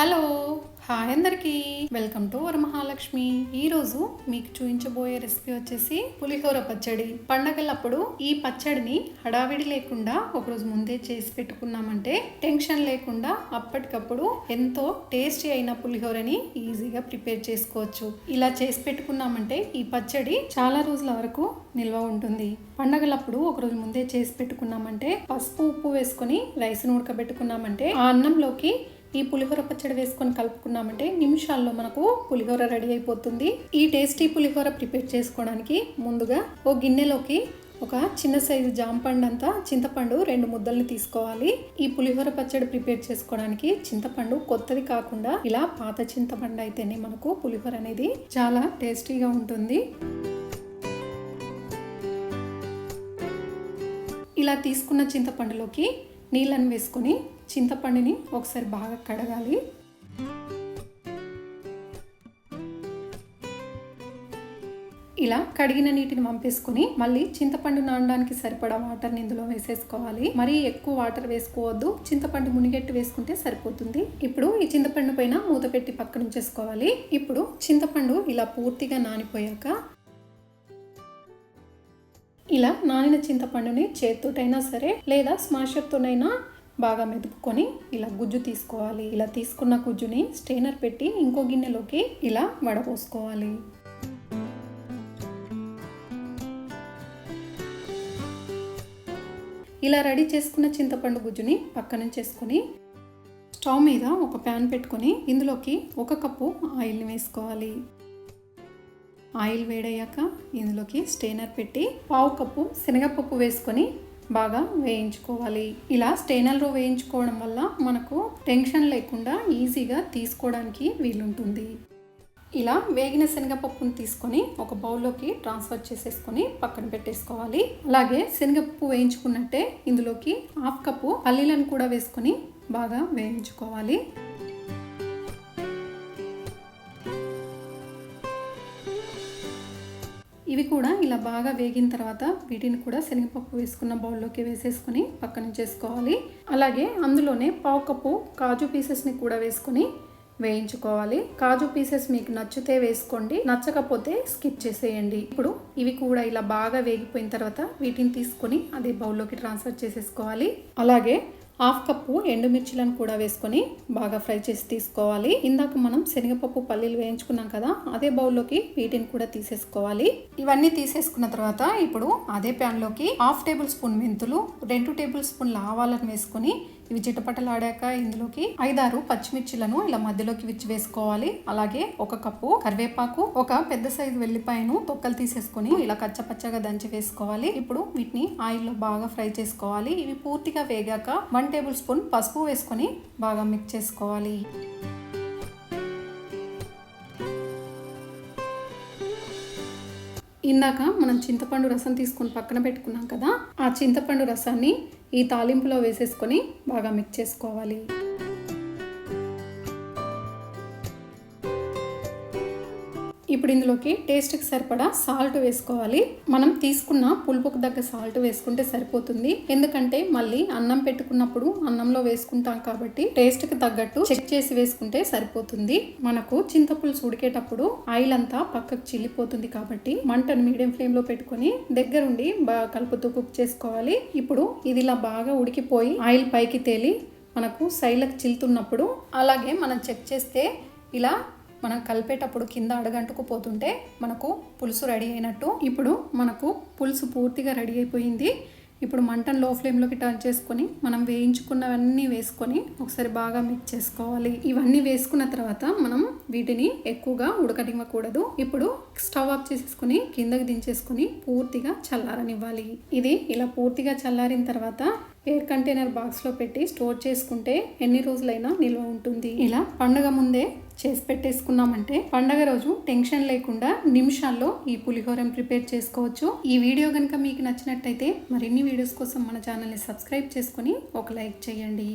Hello hi అందరికీ. Welcome to Varamahalakshmi ఈ రోజు మీకు చూపించబోయే రెసిపీ వచ్చేసి పులిహోర పచ్చడి. పండగలప్పుడు ఈ పచ్చడిని హడావిడి లేకుండా ఒకరోజు ముందే చేసి పెట్టుకున్నామంటే టెన్షన్ లేకుండా అప్పటికప్పుడు ఎంతో టేస్టీ అయిన పులిహోరని ఈజీగా ప్రిపేర్ చేసుకోవచ్చు. ఇలా చేసి పెట్టుకున్నామంటే ఈ పచ్చడి చాలా రోజుల వరకు నిల్వ ఉంటుంది. పండగలప్పుడు ఒకరోజు ముందే చేసి పెట్టుకున్నామంటే పసుపు ఉప్పు వేసుకొని రైస్ను ఉడకబెట్టుకున్నామంటే ఆ అన్నంలోకి ఈ పులిహోర పచ్చడి వేసుకొని కలుపుకున్నామంటే నిమిషాల్లో మనకు పులిహోర రెడీ అయిపోతుంది. ఈ టేస్టీ పులిహోర ప్రిపేర్ చేసుకోవడానికి ముందుగా ఓ గిన్నెలోకి ఒక చిన్న సైజు జాంపండు అంతా చింతపండు రెండు ముద్దల్ని తీసుకోవాలి. ఈ పులిహోర పచ్చడి ప్రిపేర్ చేసుకోవడానికి చింతపండు కొత్తది కాకుండా ఇలా పాత చింతపండు అయితేనే మనకు పులిహోర అనేది చాలా టేస్టీగా ఉంటుంది. ఇలా తీసుకున్న చింతపండులోకి నీళ్ళని వేసుకొని చింతపండుని ఒకసారి బాగా కడగాలి. ఇలా కడిగిన నీటిని పంపేసుకుని మళ్ళీ చింతపండు నానడానికి సరిపడా వాటర్ని ఇందులో వేసేసుకోవాలి. మరీ ఎక్కువ వాటర్ వేసుకోవద్దు. చింతపండు మునిగెట్టు వేసుకుంటే సరిపోతుంది. ఇప్పుడు ఈ చింతపండు పైన మూత పెట్టి పక్కనుంచేసుకోవాలి. ఇప్పుడు చింతపండు ఇలా పూర్తిగా నానిపోయాక ఇలా నానిన చింతపండుని చేత్తోటైనా సరే లేదా స్మాషర్తోనైనా బాగా మెదుపుకొని ఇలా గుజ్జు తీసుకోవాలి. ఇలా తీసుకున్న గుజ్జుని స్టెయినర్ పెట్టి ఇంకో గిన్నెలోకి ఇలా వడపోసుకోవాలి. ఇలా రెడీ చేసుకున్న చింతపండు గుజ్జుని పక్కన చేసుకొని స్టవ్ మీద ఒక ప్యాన్ పెట్టుకొని ఇందులోకి ఒక కప్పు ఆయిల్ని వేసుకోవాలి. ఆయిల్ వేడయ్యాక ఇందులోకి స్టెయినర్ పెట్టి పావు కప్పు శనగపప్పు వేసుకొని బాగా వేయించుకోవాలి. ఇలా స్టెయినర్లో వేయించుకోవడం వల్ల మనకు టెన్షన్ లేకుండా ఈజీగా తీసుకోవడానికి వీలుంటుంది. ఇలా వేగిన శనగపప్పును తీసుకొని ఒక బౌల్లోకి ట్రాన్స్ఫర్ చేసేసుకొని పక్కన పెట్టేసుకోవాలి. అలాగే శనగపప్పు వేయించుకున్నట్టే ఇందులోకి హాఫ్ కప్పు పల్లీలను కూడా వేసుకొని బాగా వేయించుకోవాలి. ఇవి కూడా ఇలా బాగా వేగిన తర్వాత వీటిని కూడా శనగపప్పు వేసుకున్న బౌల్లోకి వేసేసుకొని పక్కన చేసుకోవాలి. అలాగే అందులోనే పావు కప్పు కాజు పీసెస్ని కూడా వేసుకొని వేయించుకోవాలి. కాజు పీసెస్ మీకు నచ్చితే వేసుకోండి నచ్చకపోతే స్కిప్ చేసేయండి. ఇప్పుడు ఇవి కూడా ఇలా బాగా వేగిపోయిన తర్వాత వీటిని తీసుకొని అదే బౌల్లోకి ట్రాన్స్ఫర్ చేసేసుకోవాలి. అలాగే హాఫ్ కప్పు ఎండుమిర్చిలను కూడా వేసుకొని బాగా ఫ్రై చేసి తీసుకోవాలి. ఇందాక మనం శనగపప్పు పల్లీలు వేయించుకున్నాం కదా అదే బౌల్లోకి వీటిని కూడా తీసేసుకోవాలి. ఇవన్నీ తీసేసుకున్న తర్వాత ఇప్పుడు అదే ప్యాన్లోకి హాఫ్ టేబుల్ స్పూన్ మెంతులు రెండు టేబుల్ స్పూన్ల ఆవాలను వేసుకొని ఇవి చిటపటలాడాక ఇందులోకి ఐదారు పచ్చిమిర్చిలను ఇలా మధ్యలోకి విచ్చి వేసుకోవాలి. అలాగే ఒక కప్పు కరివేపాకు ఒక పెద్ద సైజు వెల్లిపాయను తొక్కలు తీసేసుకొని ఇలా కచ్చపచ్చగా దంచి వేసుకోవాలి. ఇప్పుడు వీటిని ఆయిల్లో బాగా ఫ్రై చేసుకోవాలి. ఇవి పూర్తిగా వేగాక వన్ టేబుల్ స్పూన్ పసుపు వేసుకొని బాగా మిక్స్ చేసుకోవాలి. ఇందాక మనం చింతపండు రసం తీసుకొని పక్కన పెట్టుకున్నాం కదా ఆ చింతపండు రసాన్ని ఈ తాలింపులో వేసేసుకొని బాగా మిక్స్ చేసుకోవాలి. ఇప్పుడు ఇందులోకి టేస్ట్కి సరిపడా సాల్ట్ వేసుకోవాలి. మనం తీసుకున్న పులుపుకు దగ్గర సాల్ట్ వేసుకుంటే సరిపోతుంది. ఎందుకంటే మళ్ళీ అన్నం పెట్టుకున్నప్పుడు అన్నంలో వేసుకుంటాం కాబట్టి టేస్ట్కి తగ్గట్టు చెక్ చేసి వేసుకుంటే సరిపోతుంది. మనకు చింతపులుసు ఉడికేటప్పుడు ఆయిల్ అంతా పక్కకు చిల్లిపోతుంది కాబట్టి మంటను మీడియం ఫ్లేమ్లో పెట్టుకొని దగ్గరుండి బాగా కలుపుతూ కుక్ చేసుకోవాలి. ఇప్పుడు ఇది ఇలా బాగా ఉడికిపోయి ఆయిల్ పైకి తేలి మనకు సైడ్లకు చిల్లుతున్నప్పుడు అలాగే మనం చెక్ చేస్తే ఇలా మనం కలిపేటప్పుడు కింద అడగంటుకు పోతుంటే మనకు పులుసు రెడీ అయినట్టు. ఇప్పుడు మనకు పులుసు పూర్తిగా రెడీ అయిపోయింది. ఇప్పుడు మంటను లో ఫ్లేమ్లోకి టర్న్ చేసుకొని మనం వేయించుకున్నవన్నీ వేసుకొని ఒకసారి బాగా మిక్స్ చేసుకోవాలి. ఇవన్నీ వేసుకున్న తర్వాత మనం వీటిని ఎక్కువగా ఉడకనివ్వకూడదు. ఇప్పుడు స్టవ్ ఆఫ్ చేసేసుకుని కిందకి దించేసుకుని పూర్తిగా చల్లారనివ్వాలి. ఇది ఇలా పూర్తిగా చల్లారిన తర్వాత ఎయిర్ కంటైనర్ బాక్స్లో పెట్టి స్టోర్ చేసుకుంటే ఎన్ని రోజులైనా నిల్వ ఉంటుంది. ఇలా పండుగ ముందే చేసి పెట్టేసుకున్నామంటే పండగ రోజు టెన్షన్ లేకుండా నిమిషాల్లో ఈ పులిహోరం ప్రిపేర్ చేసుకోవచ్చు. ఈ వీడియో కనుక మీకు నచ్చినట్టయితే మరిన్ని వీడియోస్ కోసం మన ఛానల్ని సబ్స్క్రైబ్ చేసుకొని ఒక లైక్ చేయండి.